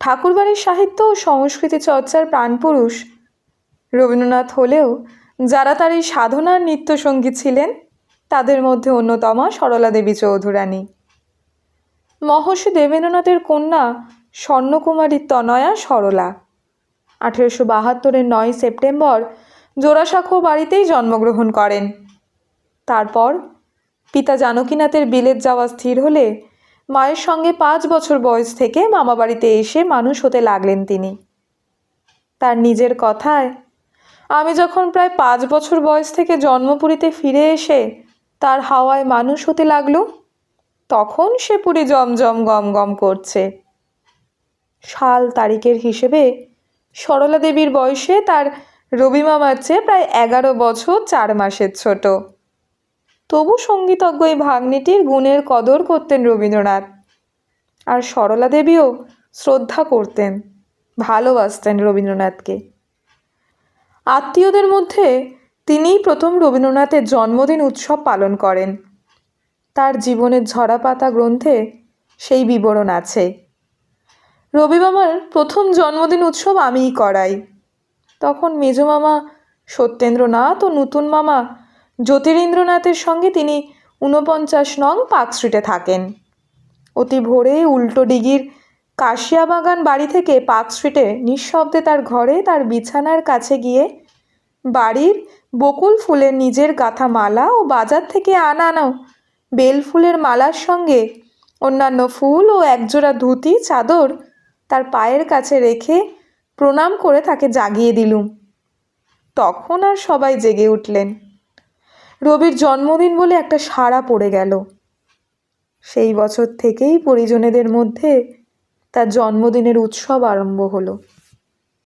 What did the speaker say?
ঠাকুরবাড়ির সাহিত্য ও সংস্কৃতি চর্চার প্রাণপুরুষ। রবীন্দ্রনাথ হলেও যারা তার এই সাধনার নৃত্যসঙ্গী ছিলেন, তাদের মধ্যে অন্যতমা সরলা দেবী চৌধুরানী। মহর্ষি দেবেন্দ্রনাথের কন্যা স্বর্ণকুমারী তনয়া সরলা। আঠেরোশো বাহাত্তরের নয় সেপ্টেম্বর জোড়াসাঁকো বাড়িতেই জন্মগ্রহণ করেন। তারপর পিতা জানকীনাথের বিলেত যাওয়া স্থির হলে মায়ের সঙ্গে পাঁচ বছর বয়স থেকে মামাবাড়িতে এসে মানুষ হতে লাগলেন তিনি। তার নিজের কথায়, আমি যখন প্রায় পাঁচ বছর বয়স থেকে জন্মপুরীতে ফিরে এসে তার হাওয়ায় মানুষ হতে লাগল, তখন সে পুরী জমজম গম গম করছে। সাল তারিখের হিসেবে সরলা দেবীর বয়সে তার রবি মামার চেয়ে প্রায় এগারো বছর চার মাসের ছোট। তবু সঙ্গীতজ্ঞ এই ভাগ্নিটির গুণের কদর করতেন রবীন্দ্রনাথ। আর সরলা দেবীও শ্রদ্ধা করতেন, ভালোবাসতেন রবীন্দ্রনাথকে। আত্মীয়দের মধ্যে তিনিই প্রথম রবীন্দ্রনাথের জন্মদিন উৎসব পালন করেন। তার জীবনের ঝরাপাতা গ্রন্থে সেই বিবরণ আছে। রবি মামার প্রথম জন্মদিন উৎসব আমিই করাই। তখন মেজো মামা সত্যেন্দ্রনাথ ও নতুন মামা জ্যোতিরিন্দ্রনাথের সঙ্গে তিনি ঊনপঞ্চাশ নং পার্ক স্ট্রিটে থাকেন। অতি ভোরে উল্টো ডিগির কাশিয়াবাগান বাড়ি থেকে পার্ক স্ট্রিটে নিঃশব্দে তার ঘরে তার বিছানার কাছে গিয়ে বাড়ির বকুল ফুলের নিজের গাঁথা মালা ও বাজার থেকে আনানো বেল ফুলের মালার সঙ্গে অন্যান্য ফুল ও একজোড়া ধুতি, চাদর তার পায়ের কাছে রেখে প্রণাম করে তাকে জাগিয়ে দিলুম। তখন আর সবাই জেগে উঠলেন। রবির জন্মদিন বলে একটা সাড়া পড়ে গেল। সেই বছর থেকেই পরিজনেদের মধ্যে তার জন্মদিনের উৎসব আরম্ভ হলো।